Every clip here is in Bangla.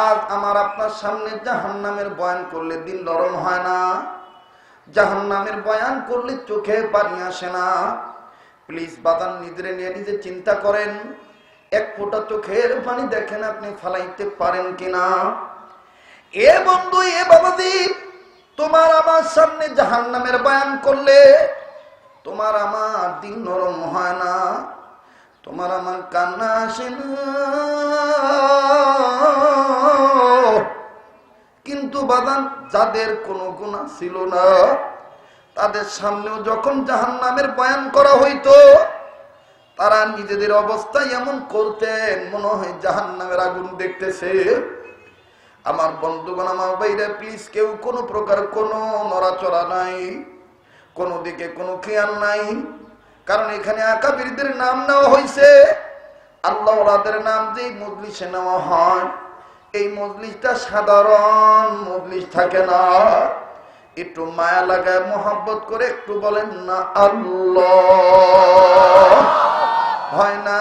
আজ আমার আপনার সামনে জাহান নামের বয়ান করলে দিন নরম হয় না। জাহান নামের বয়ান করলে চোখে পানি আসে না। প্লিজ বাদান নিজের নিয়ে নিজে চিন্তা করেন, এক ফোঁটা চোখের পানি দেখেন আপনি ফালাইতে পারেন কিনা। এ বন্ধু, এ বাবাজি, তোমার আমার সামনে জাহান নামের বয়ান করলে তোমার আমার দিন নরম হয় না। তোমার আমার কান্না আসে না। বাদান, যাদের কোনো গুণা ছিল না, তাদের সামনেও যখন জাহান নামের বয়ান করা হইতো, তারা নিজেদের অবস্থা এমন করতেন, মনে হয় জাহান নামের আগুন দেখতেছে। আমার বন্ধুগণ, আমার বাইরে প্লিজ কেউ কোনো প্রকার কোনো নড়াচড়া নাই, কোনো দিকে কোনো খেয়াল নাই, কারণ এখানে আকাবিরদের নাম নেওয়া হয়েছে আল্লাহ নাম যে মজলিসে নেওয়া হয় এই মজলিসটা সাধারণ মজলিস থাকে না। একটু মায়া লাগায় মোহাব্বত করে একটু বলেন না, আল্লাহ। হয় না,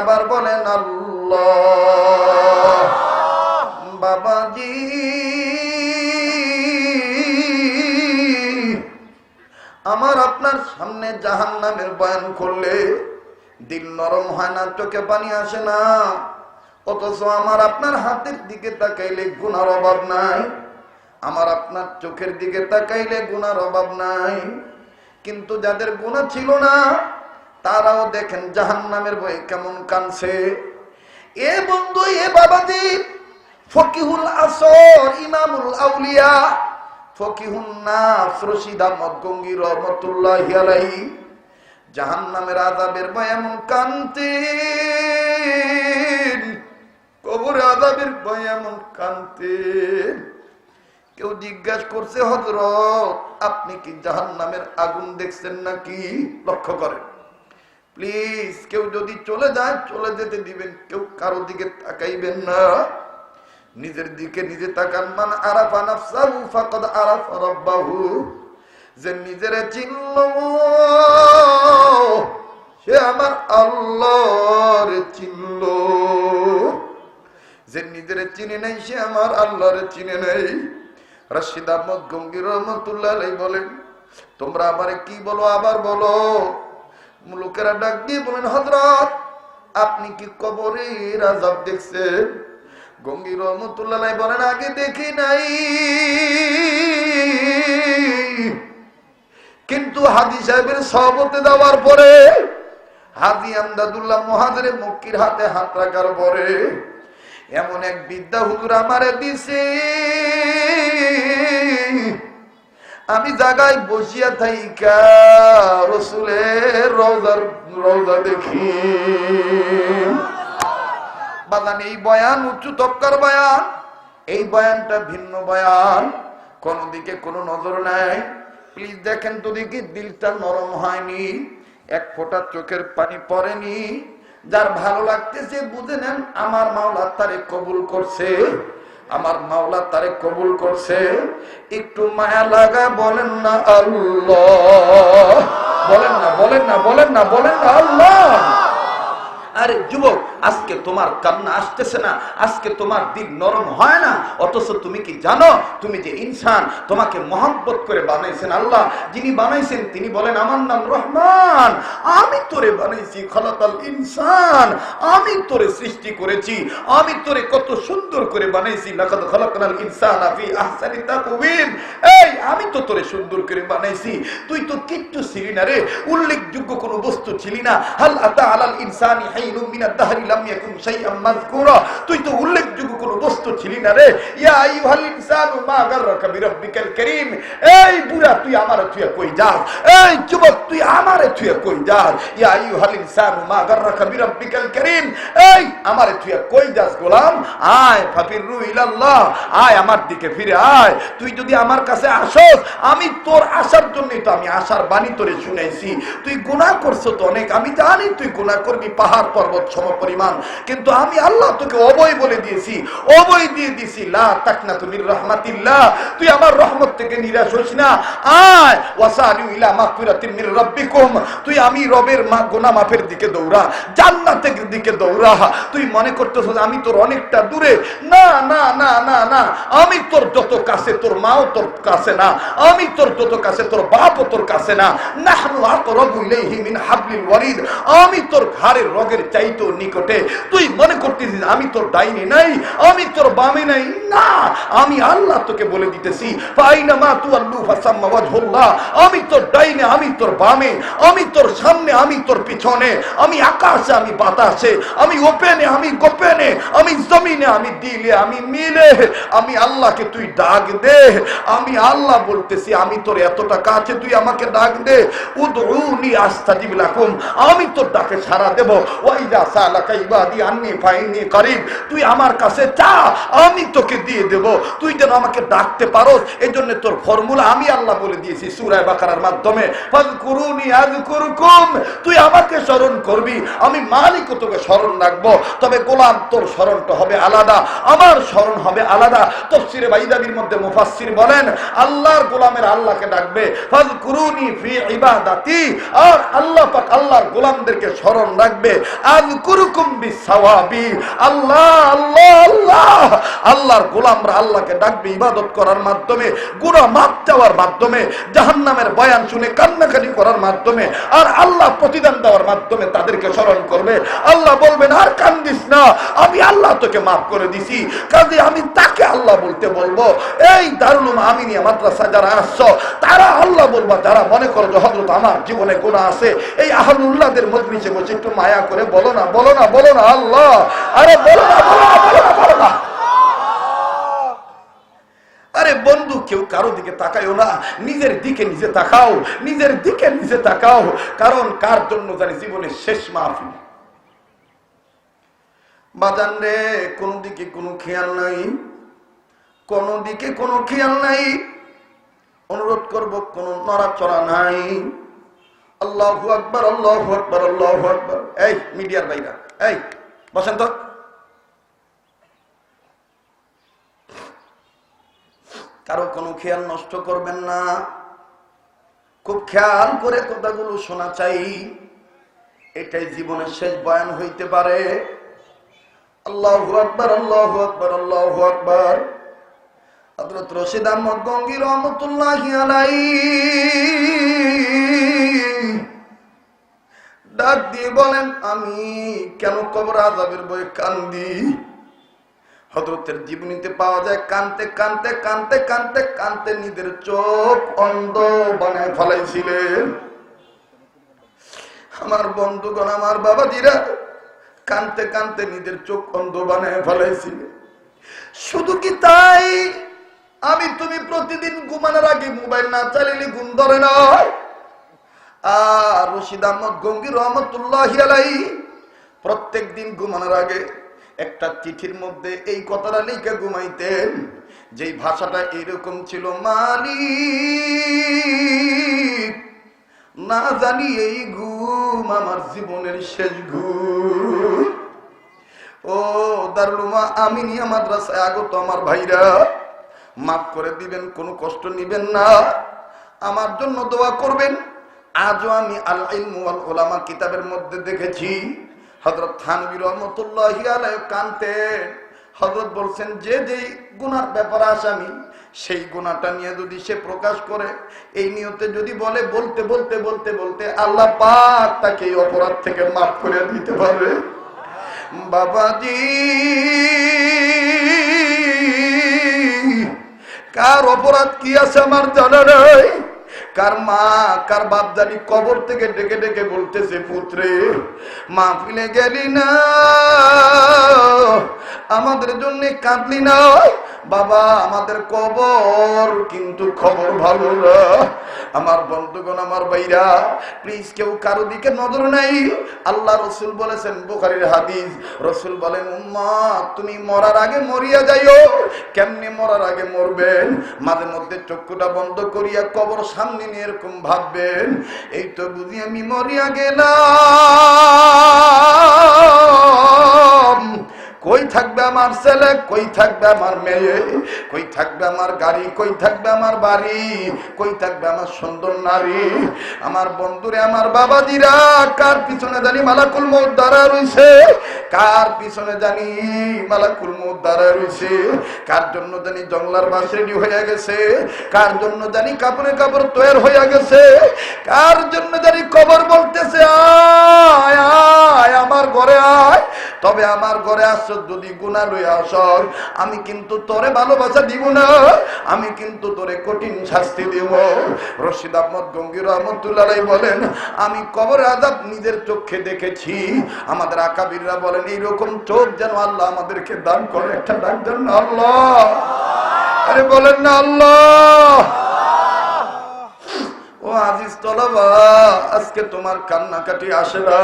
আবার বলেন আল্লাহ। বাবাজি। আমার আপনার সামনে জাহান নামের বয়ান করলে দিল নরম হয় না, চোখে পানি আসে না। অথচ আমার আপনার হাতের দিকে তাকাইলে গুনার অভাব নাই। আমার আপনার চোখের দিকে তাকাইলে গুনার অভাব নাই। কিন্তু যাদের গুণা ছিল না, তারাও দেখেন জাহান নামের বই কেমন কানছে এ বন্ধু, এ বাবাজি, ফকিহুল আসর, ইমামুল আউলিয়া, ফকিহুন নাস, রশিদ আহমদ গঙ্গি রহমতুল্লাহ আলাইহি, জাহান্নামের আযাবের ভয় এমন কান্তে কবরে আযাবের ভয় এমন কান্তে কেউ জিজ্ঞাসা করছে, হযরত, আপনি কি জাহান্নামের আগুন দেখছেন নাকি? লক্ষ্য করেন। প্লিজ, কেউ যদি চলে যায়, চলে যেতে দিবেন। কেউ কারও দিকে তাকাইবেন না। নিজের দিকে নিজে তাকান। মান আরাফা নাফসাহু ফাকাদ আরাফা রাব্বাহু। যে নিজের চিনল সে আমার আল্লাহর চিনল যে নিজের চিনে নেই, সে আমার আল্লাহর চিনে নেই। রশিদ আহমদ গঙ্গির রহমতুল্লাহ বলেন, তোমরা আমারে কি বলো, আবার বলো? লোকেরা ডাক দিয়ে বলেন হজরত আপনি কি কবরের আজাব দেখছেন? গঙ্গির রহমতুল্লাহ বলেন, আগে দেখি নাই। কিন্তু হাদি সাহেবের সহবতে দেওয়ার পরে হাজি আমদাদুল্লাহ মহাজের মক্কির হাতে হাত রাখার পরে এমন এক বিদ্যা হুজুর আমারে দিছে। আমি জায়গায় বসিয়া থাইকা রসুলের রোজার রোজা দেখি। বাগান এই বয়ান উঁচু তক্কার বয়ান, এই বয়ানটা ভিন্ন বয়ান। কোন দিকে কোনো নজর নাই। প্লিজ দেখেন তো দেখি দিলটা নরম হয়নি, এক ফোঁটা চোখের পানি পড়েনি। যার ভালো লাগতেছে, বুঝে নেন, আমার মাওলা তারে কবুল করছে। আমার মাওলা তারে কবুল করছে। একটু মায়া লাগা বলেন না আল্লাহ। বলেন না বলেন না বলেন না বলেন না আল্লাহ। আরে, যুবক আজকে তোমার কান্না আসতেছে না, আজকে তোমার দিক নরম হয় না। অথচ তুমি কি জানো, তুমি যে ইনসান, তোমাকে মহব্বত করে বানাইছেন আল্লাহ। যিনি বানাইছেন, তিনি বলেন, আমার নাম রহমান। আমি তোরে বানাইছি খলাকাল ইনসান। আমি তোরে সৃষ্টি করেছি। আমি তোরে কত সুন্দর করে বানাইছি। লাকাদ খলাকাল ইনসান ফি আহসানি তাকওয়িম। এই, আমি তো তোরে সুন্দর করে বানাইছি। তুই তো কিচ্ছু ছিলি না রে। উল্লেখযোগ্য কোনো বস্তু ছিলি না। হাল আতা আলাল ইনসানি হাইনুম মিনাদ দাহরি তুই তো উল্লেখযোগ্য বস্তু ছিলি না রে। এই বুড়া, তুই কই এই যুবক, তুই কই আয় আমার দিকে ফিরে আয়। তুই যদি আমার কাছে আসস, আমি তোর আসার জন্যই তো আমি আসার বাণী তোরে শুনেছি। তুই গুনাহ করছ তো অনেক, আমি জানি তুই গুনাহ করবি। পাহাড় পর্বত সম পরিমাণ কিন্তু আমি আল্লাহ তোকে অবয় বলে দিয়েছি, অবয় দিয়ে দিছি লা তাকনা তুমি রহমাতিল্লাহ। তুই আমার রহমত থেকে নিরাশ হইস না। আয়, ওয়াসালু ইলা মির তুই আমি রবের মাফের দিকে দৌড়া, জান্নাতের দিকে দৌড়া। তুই মনে করতেছিস আমি তোর অনেকটা দূরে। না না না না না। আমি তোর যত কাছে তোর মাও তোর কাছে না। আমি তোর যত কাছে তোর বাপও তোর কাছে না। নাহনু আকরাবু ইলাইহি মিন হাবলিল ওয়ারিদ আমি তোর ঘাড়ের রগের চাইতো নিকটে তুই মনে করতেছিস, আমি তোর ডাইনে নাই, আমি তোর বামে নাই? না, আমি আল্লাহ তোকে বলে দিতেছি আমি তোর ডাইনে, আমি তোর বামে, আমি তোর সামনে, আমি তোর পিছনে, আমি আকাশে, আমি বাতাসে, আমি ওপেনে, আমি গোপেনে, আমি জমিনে, আমি দিলে, আমি মিলে, আমি আল্লাহকে তুই ডাক দে, আমি আল্লাহ বলতেছি, আমি তোর এতটা কাছে, তুই আমাকে ডাক দে, উদউনি আস্তাজিব লাকুম, আমি তোর ডাকে সাড়া দেব ওয়াইদা সালাকা ইবাদি আন্নি ফাইনি করিব। তুই আমার কাছে চা আমি তোকে দিয়ে দেব। তুই যেন আমাকে ডাকতে পারোস এই জন্য তোর ফর্মুলা আমি আল্লাহ বলে দিয়েছি সুরায় বাকারার মাধ্যমে। তুই আমাকে স্মরণ করবি। আমি মালিকও তোকে স্মরণ রাখব। তবে গোলাম তোর স্মরণটা হবে আলাদা, আমার স্মরণ হবে আলাদা। তফসিরে বাইদাবির মধ্যে মুফাসসির বলেন, আল্লাহর গোলামের আল্লাহকে ডাকবে ফাজকুরুনি ফি ইবাদাতি। আর আল্লাহ পাক আল্লাহর গোলামদেরকে স্মরণ রাখবে। আযকুরুকুম আল্লাহ আল্লাহ আল্লাহ। আল্লাহর গোলামরা আল্লাহকে ডাকবে ইবাদত করার মাধ্যমে, গুনাহ মাপ চাওয়ার মাধ্যমে, জাহান্নামের বয়ান শুনে করার মাধ্যমে, আর আল্লাহ প্রতিদান দেওয়ার মাধ্যমে তাদেরকে স্মরণ করবে। আল্লাহ বলবেন, আর কান্দিস না, আমি আল্লাহ তোকে মাফ করে দিছি। কাজে আমি তাকে আল্লাহ বলতে বলব। এই দারুল আমিনিয়া মাদ্রাসা যারা আসছো, তারা আল্লাহ বলব, যারা মনে করো যে হজরত আমার জীবনে গুণা আছে, এই আহলুল্লাহদের মজলিসে বসে একটু মায়া করে বলো না বলো না বলো না, আল্লাহ। আরে বলো না বলো না বলো না বলো না। আরে বন্ধু, কেউ কারও দিকে না। নিজের দিকে নিজে তাকাও, নিজের দিকে নিজে তাকাও। কারণ কার জন্য জানি শেষ বাজান রে, কোন দিকে কোনো খেয়াল নাই। কোন দিকে কোনো খেয়াল নাই। অনুরোধ করব, কোন নড়াচড়া নাই। আল্লাহ আকবর আল্লাহ আকবর আল্লাহ আকবর। এই, মিডিয়ার বাইরা। এই, বসেন তো। কারও কোনো খেয়াল নষ্ট করবেন না। খুব খেয়াল করে কথাগুলো শোনা চাই। এটাই জীবনের শেষ বয়ান হইতে পারে। আল্লাহ আকবর আল্লাহ আকবর আল্লাহ আকবর। হজরত রশিদ আহমদ গঙ্গির রহমতুল্লাহ আলাই ডাক দিয়ে বলেন, আমি কেন কবর আজাবের বই কান্দি? হজরতের জীবনীতে পাওয়া যায়, কানতে কানতে কানতে কানতে কানতে নিজের চোখ অন্ধ বানায় ফলাইছিলেন। আমার বন্ধুগণ, আমার বাবাজিরা কানতে কানতে নিজের চোখ অন্ধ বানায় ফলাইছিলেন। শুধু কি তাই? আমি তুমি প্রতিদিন ঘুমানোর আগে মোবাইল না চালিয়ে ঘুম ধরে না। আর রশিদ আহমদ গঙ্গির রহমতুল্লাহ প্রত্যেক দিন ঘুমানোর আগে একটা চিঠির মধ্যে এই কথাটা লিখে ঘুমাইতেন, যেই ভাষাটা এরকম ছিল, মালিক, না জানি এই ঘুম আমার জীবনের শেষ ঘুম। ও দারুমা আমিনিয়া মাদ্রাসায় আগত আমার ভাইরা, মাফ করে দিবেন, কোনো কষ্ট নিবেন না। আমার জন্য দোয়া করবেন। আজও আমি আল ইলমু আল ওলামা কিতাবের মধ্যে দেখেছি। হজরত থানবী রহমতুল্লাহ আলাই কানতে হজরত বলছেন, যে যেই গুনার ব্যাপারে আসামি সেই গুণাটা নিয়ে যদি সে প্রকাশ করে, এই নিয়তে যদি বলে, বলতে বলতে বলতে বলতে আল্লাহ পাক তাকে এই অপরাধ থেকে মাফ করে দিতে পারবে। বাবাজি, কার অপরাধ কি আছে আমার জানা নাই? কার মা, কার বাপ জানি কবর থেকে ডেকে ডেকে বলতেছে, পুত্রে মা ফিলে গেলি না? আমাদের জন্য কাঁদলি না? বাবা, আমাদের কবর কিন্তু খবর ভালো না। আমার বন্ধুগণ, আমার ভাইরা প্লিজ কেউ কারও দিকে নজর নাই। আল্লাহ রসুল বলেছেন, বোখারির হাদিস, রসুল বলেন, উম্মা, তুমি মরার আগে মরিয়া যাইও। কেমনি মরার আগে মরবেন? মাঝে মধ্যে চক্ষুটা বন্ধ করিয়া কবর সামনে নিয়ে এরকম ভাববেন এই তো বুঝি আমি মরিয়া গেলাম। কই থাকবে আমার ছেলে, কই থাকবে আমার মেয়ে, কই থাকবে আমার গাড়ি, কই থাকবে আমার বাড়ি, কই থাকবে আমার সুন্দর নারী, আমার বন্ধুরে, আমার বাবাজিরা, কার পিছনে জানি মালাকুল মৌত দ্বারা রয়েছে কার পিছনে জানি মালাকুল মৌত দ্বারা রয়েছে কার জন্য জানি জঙ্গলার বাস রেডি হয়ে গেছে? কার জন্য জানি কাপড়ে কাপড় তৈরি হয়ে গেছে? কার জন্য জানি কবর বলতেছে, আয় আয় আমার ঘরে আয়। তবে আমার ঘরে আসছ যদি গুণা লই আস আমি কিন্তু তোরে ভালোবাসা দিব না, আমি কিন্তু তোরে কঠিন শাস্তি দিব। রশিদ আহমদ গঙ্গির রহমতুল্লাহ বলেন, আমি কবর আজাব নিজের চোখে দেখেছি। আমাদের আকাবিররা বলেন, এইরকম চোখ যেন আল্লাহ আমাদেরকে দান করে, একটা ডাক দেন আল্লাহ। আরে বলেন না আল্লাহ। আজিজ তলাবা আজকে তোমার কান্নাকাটি আসে না।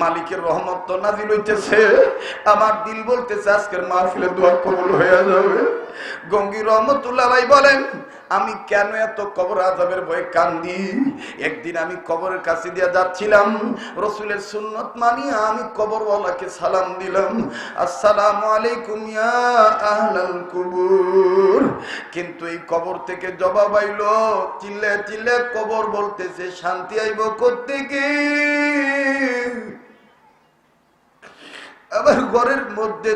মালিকের রহমত তো নাজিল হইতেছে। আমার দিল বলতেছে, আজকের মাহফিলে দোয়া কবুল হয়ে যাবে। গঙ্গি রহমতুল্লাহ বলেন আমি কেন এত কবর আজাবের ভয়ে কান্দি? একদিন আমি কবরের কাছে দিয়ে যাচ্ছিলাম, রসুলের সুন্নত মানিয়া আমি কবরওয়ালাকে সালাম দিলাম। আসসালামু আলাইকুম আহলাল কুবুর। কিন্তু এই কবর থেকে জবাব আইলো, চিল্লে চিল্লে, কবর বলতেছে, শান্তি আইব কোত্থেকে? আবার ঘরের মধ্যে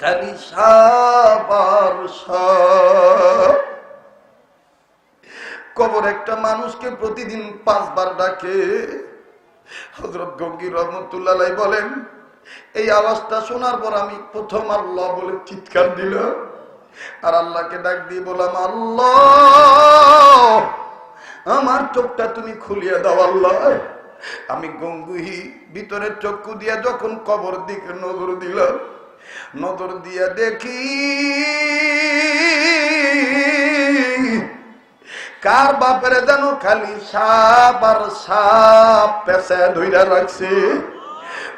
খালি সাপ। কবর একটা মানুষকে প্রতিদিন পাঁচবার ডাকে। হজরত গঙ্গির রহমতুল্লাহ বলেন, এই আওয়াজটা শোনার পর আমি প্রথম আল্লাহ বলে চিৎকার দিল আর আল্লাহকে ডাক দিয়ে বললাম, আল্লাহ, আমার চোখটা তুমি খুলিয়ে দাও আল্লাহ। আমি গঙ্গুহি ভিতরের চক্ষু দিয়া যখন কবর দিকে নজর দিলাম, নজর দিয়া দেখি কার বাপের যেন খালি সাপ আর সাপ? পেশা ধইরা রাখছে।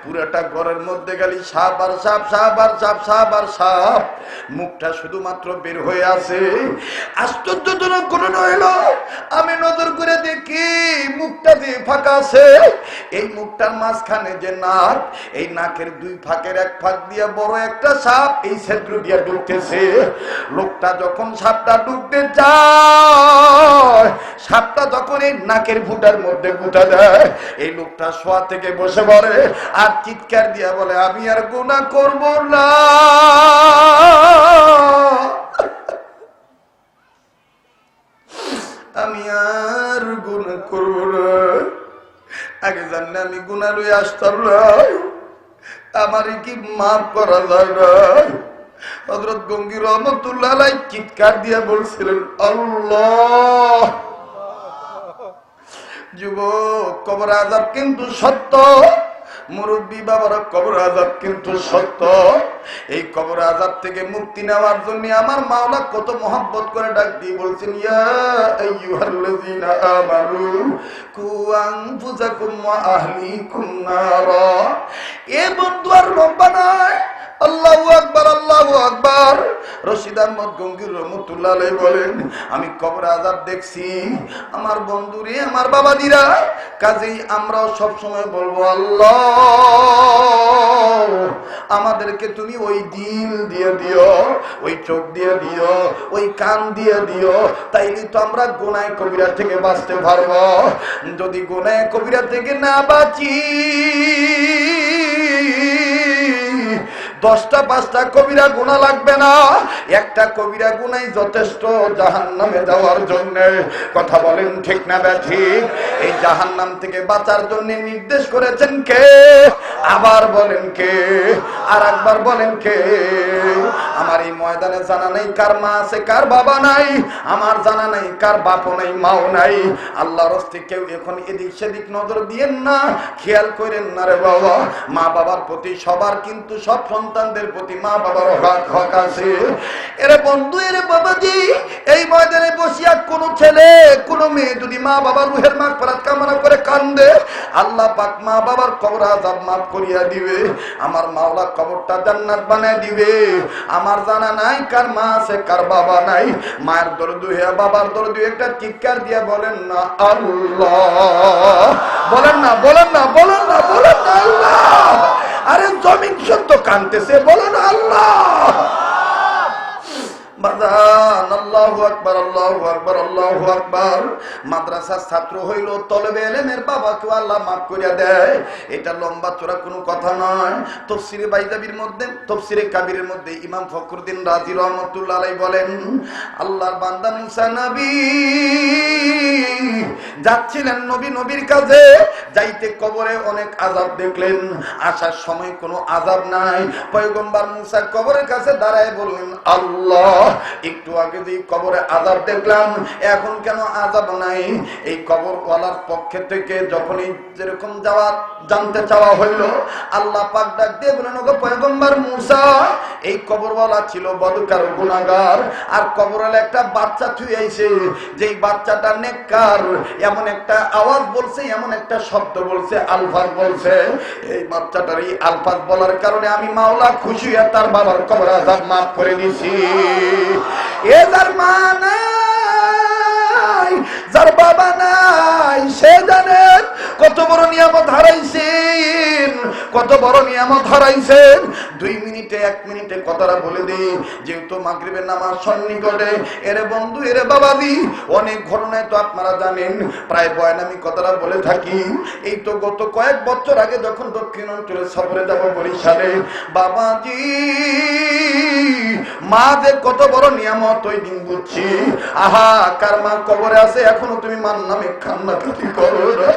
পুরাটা ঘরের মধ্যে খালি সাপ আর সাপ সাপ আর সাপ সাপ আর সাপ মুখটা শুধুমাত্র বের হয়ে আছে। আশ্চর্যজনক কোন নইল আমি নজর করে দেখি মুখটা দিয়ে ফাঁকা আছে, এই মুখটার মাঝখানে যে নাক, এই নাকের দুই ফাঁকের এক ফাঁক দিয়ে বড় একটা সাপ এই ছেদ্র দিয়ে ঢুকতেছে লোকটা যখন সাপটা ঢুকতে যায়, সাপটা যখন এই নাকের ফুটার মধ্যে গুটা দেয়, এই লোকটা শোয়া থেকে বসে পড়ে। আর চিৎকার দিয়া বলে, আমি আর গুণা করব না। আমি আর গুণা করব না। আগে জানলে আমি গুণা লই আসতাম না। আমার কি মাফ করা যায় না? হজরত গঙ্গির রহমতুল্লাহ চিৎকার দিয়া বলছিলেন, আল্লাহ! যুবক, কবর আজাব কিন্তু সত্য। মুরব্বী বাবার কবর আজাদ কিন্তু সত্য। এই কবর আজাদ থেকে মুক্তি নেওয়ার জন্য আমার মাওলা কত মহাব্বত করে ডাক দিয়ে বলছেন এ বন্ধু আর রব্বানা আল্লাহু আকবার আল্লাহু আকবার। রশিদ আহমদ গঙ্গির রহমতুল্লাহ বলেন, আমি কবর আজাব দেখছি। আমার বন্ধুরে, আমার বাবাদিরা, কাজেই আমরাও সবসময় বলব, আল্লাহ, আমাদেরকে তুমি ওই দিল দিয়ে দিও, ওই চোখ দিয়ে দিও, ওই কান দিয়ে দিও, তাইলে তো আমরা গোনায় কবিরা থেকে বাঁচতে পারব। যদি গোনায় কবিরা থেকে না বাঁচি দশটা, পাঁচটা কবিরা গুণা লাগবে না। একটা কবিরা গুণাই যথেষ্ট জাহান নামে যাওয়ার জন্য। কথা বলেন ঠিক না ঠিক? এই জাহান নাম থেকে বাঁচার জন্য নির্দেশ করেছেন কে? আবার বলেন কে? আর একবার বলেন কে? আমার এই ময়দানে জানা নেই কার মা আছে, কার বাবা নাই। আমার জানা নাই কার বাপও নাই, মাও নাই। আল্লাহর হস্তে কেউ এখন এদিক সেদিক নজর দিয়েন না। খেয়াল করেন না রে বাবা। মা বাবার প্রতি সবার কিন্তু সব সন্তানদের প্রতি মা বাবার হক হক আছে। এরে বন্ধু, এরে বাবাজি, এই ময়দানে বসিয়া কোন ছেলে, কোন মেয়ে যদি মা বাবার রুহের মাগ ফেরাত কামনা করে কান্দে, আল্লাহ পাক মা বাবার কবর আজাব মাফ করিয়া দিবে, আমার মাওলা কবরটা জান্নাত বানায় দিবে। আমার জানা নাই কার মা আছে, কার বাবা নাই। মায়ের দরদ হইয়া বাবার দরদ একটা চিৎকার দিয়া বলেন না, আল্লাহ। বলেন না বলেন না বলেন না বলেন না, আল্লাহ। আরে জমিন কানতেছে বলেন আল্লাহ। বলেন যাচ্ছিলেন নবী নবীর কাছে, যাইতে কবরে অনেক আজাব দেখলেন। আসার সময় কোনো আজাব নাই। পয়গম্বর মুসা কবরের কাছে দাঁড়ায় বললেন, আল্লাহ একটু আগে যে কবরে আজাব দেখলাম, এখন কেন আজাব নাই? এই কবর ওয়ালার পক্ষে থেকে যখনই যেরকম যাওয়া, জানতে চাওয়া হইল, আল্লাহ পাক ডাক দিয়ে বলেন ওগো পয়গম্বর মুসা, এই কবরওয়ালা ছিল বদকার গুনাগার আর কবরওয়ালা একটা বাচ্চা থুই আইছে। যেই বাচ্চাটা নেককার, এমন একটা আওয়াজ বলছে, এমন একটা শব্দ বলছে, আলফাজ বলছে। এই বাচ্চাটার এই আলফাজ বলার কারণে আমি মাওলা খুশি হয়ে তার বাবার কবর আজাব মাফ করে দিছি। এ যার মা নাই যার বাবা নাই সে জানেন কত বড় নিয়ামত হারাইছেন? কত বড় নিয়ামত হারাইছেন? দুই মিনিটে, এক মিনিটে কথাটা বলে দিই যেহেতু মাগরিবের নামাজ সন্নিকটে। এরে বন্ধু, এরে বাবাদি অনেক ঘটনায় তো আপনারা জানেন। প্রায় বয়ান আমি কথাটা বলে থাকি। এই তো গত কয়েক বছর আগে যখন দক্ষিণ অঞ্চলে সফরে যাব বরিশালে, বাবাজি, মা যে কত বড় নিয়ামত ওই দিন বুঝছি। আহা, কার মা কবরে আছে? এখনও তুমি মার নামে কান্নাকাটি করো না।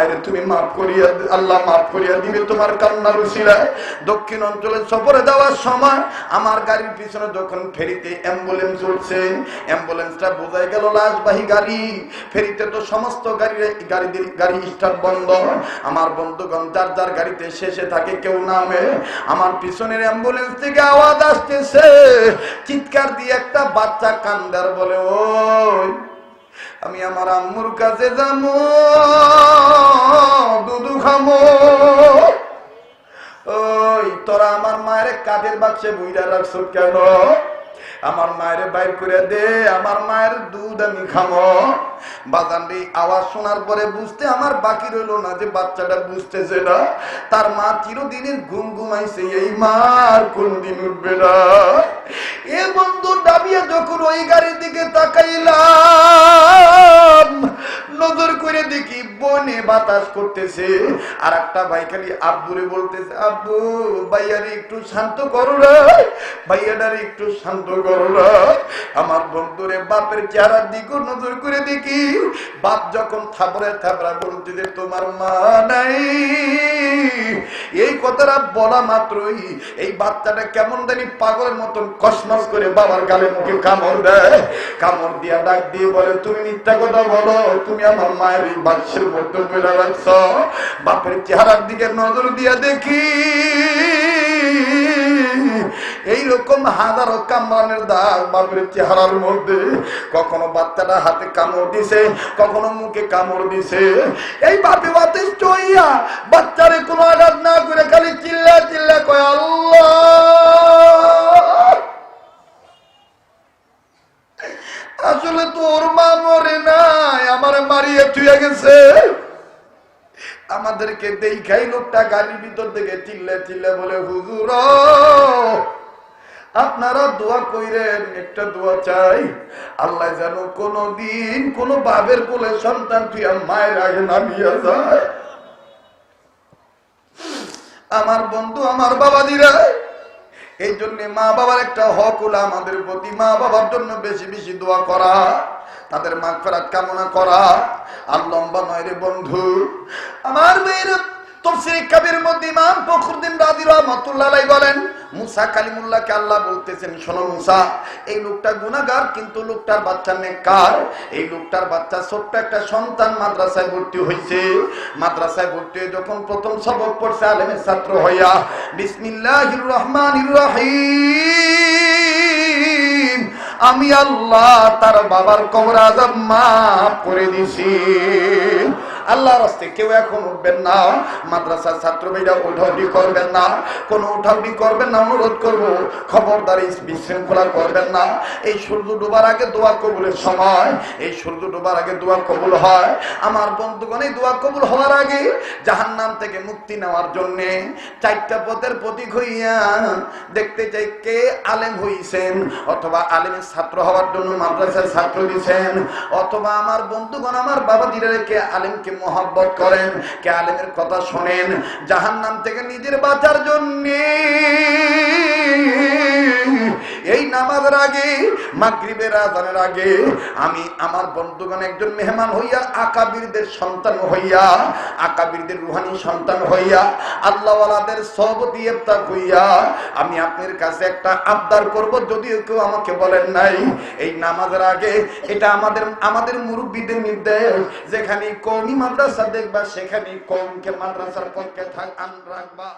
মায়ের তুমি মাফ করিয়া আল্লাহ মাফ করিয়া দিবে তোমার কান্নার উশিলায়। দক্ষিণ অঞ্চলে সফরে যাওয়ার সময় আমার গাড়ির পিছনে যখন ফেরিতে অ্যাম্বুলেন্স উঠছে অ্যাম্বুলেন্সটা বোঝাই গেল লাশবাহী গাড়ি। ফেরিতে তো সমস্ত গাড়ি গাড়িদের, গাড়ি স্টার্ট বন্ধ। আমার বন্ধুগণ যার যার গাড়িতে শেষে থাকে কেউ নামে। আমার পিছনের অ্যাম্বুলেন্স থেকে আওয়াজ আসতেছে। চিৎকার দিয়ে একটা বাচ্চা কান্দার বলে, ওই আমি আমার আম্মুর কাছে যাব, দুধু খামো ওই, তোরা আমার মায়ের কাঠের বাক্সে বইরা রাখছ কেন? আমার মায়ের বাইর করে দে, আমার মায়ের দুধ আমি খামো বাজানটি আওয়াজ শোনার পরে বুঝতে আমার বাকি রইল না যে বাচ্চাটা বুঝতেছে না। তার মা চিরদিনের ঘুম ঘুমাইছে, এই মার কোন দিন উঠবে না। এ বন্ধু, ডাবিয়ে যখন ওই গাড়ির দিকে তাকাইলাম বাতাস করতেছে। আর একটা ভাই খালি আব্বুরে বলতেছে, আব্বু, ভাইয়ারে একটু শান্ত করো না একটু শান্ত করো আমার বন্ধুরে বাপের চেহারার দিকে নজর করে দেখি। বাপ যখন থাপড়ে থাপড়া বলতে যে তোমার মা নাই। এই কথাটা বলা মাত্রই এই বাচ্চাটা কেমন জানি পাগলের মতন কসমস করে বাবার গালে মুখে কামড় দেয়। কামড় দিয়া ডাক দিয়ে বলে, তুমি মিথ্যা কথা বলো, তুমি আমার মায়ের বাচ্চার মধ্যে রাখছ বাপের চেহারার দিকে নজর দিয়া দেখি। এইরকম হাজারো কামড়ানের দাগ বাপের চেহারার মধ্যে। কখনো বাচ্চাটা হাতে কামড় দিছে, কখনো মুখে কামড় দিছে। এই বাপে বাতে চইয়া বাচ্চারে কোনো আঘাত না করে খালি চিল্লা চিল্লা কয়, আল্লাহ! আসলে তোর মা মরে নাই, আমার মারিয়ে তুই গেছে। আমাদেরকে দেখাই লোকটা গাড়ির ভিতর থেকে চিল্লে চিল্লে বলে, হুজুর, আপনারা দোয়া কইরেন, একটা দোয়া চাই। আল্লাহ যেন কোনো দিন কোনো বাবের কোলে সন্তান তুই মায়ের আগে নামিয়া যায়। আমার বন্ধু, আমার বাবা দিরা এই জন্য মা বাবার একটা হক হলো আমাদের প্রতি মা বাবার জন্য বেশি বেশি দোয়া করা, তাদের মা ফেরাত কামনা করা। আর লম্বা নয় রে বন্ধু, আমার মেয়ের তফসির কাবির মধ্যে ইমাম ফখরুদ্দিন রাজি রহমতুল্লাহ বলেন মুসা কালিমুল্লাহকে আল্লাহ বলতেছেন, শোনো মুসা, এই লোকটা গুনাহগার, কিন্তু লোকটার বাচ্চা নেককার। এই লোকটার বাচ্চা ছোট্ট একটা সন্তান মাদ্রাসায় ভর্তি হয়েছে মাদ্রাসায় ভর্তি হয়ে যখন প্রথম সবক পড়ছে, আলেমের ছাত্র হইয়া, বিসমিল্লাহির রহমানির রহিম, আমি আল্লাহ তার বাবার কবর আজব মাফ করে দিছি। আল্লাহর রাস্তে কেউ এখন উঠবেন না। মাদ্রাসার ছাত্র ভাইরা উঠাউটি করবেন না। কোনো উঠাউটি করবেন না, অনুরোধ করব, খবরদারি বিশৃঙ্খলা করবেন না। এই সূর্য ডোবার আগে দোয়া কবুলের সময়, এই সূর্য ডোবার আগে দোয়া কবুল হয়। আমার বন্ধুগণ, এই দোয়া কবুল হওয়ার আগে জাহান্নাম থেকে মুক্তি নেওয়ার জন্যে চারটা পথের প্রতীক হইয়া দেখতে চাই কে আলেম হইছেন, অথবা আলেমের ছাত্র হওয়ার জন্য মাদ্রাসার ছাত্র দিছেন, অথবা আমার বন্ধুগণ, আমার বাবা দিলে কে আলেমকে মহাব্বত করেন কে আলেমের কথা শোনেন জাহান্নাম থেকে নিজের বাঁচার জন্যে এই নামাজের আগে, মাগরিবের আজানের আগে, আমি আমার বন্ধুগণ একজন মেহমান হইয়া, আকাবিরদের সন্তান হইয়া, আকাবিরদের রুহানি সন্তান হইয়া, আল্লাহওয়ালাদের সবতি ইফতার হইয়া, আমি আপনার কাছে একটা আবদার করব, যদিও কেউ আমাকে বলেন নাই, এই নামাজের আগে, এটা আমাদের আমাদের মুরব্বীদের নির্দেশ, যেখানে কৌমি মাদ্রাসা দেখবা, সেখানে কৌমকে মাদ্রাসার পক্ষে থাক, আন রাখবা।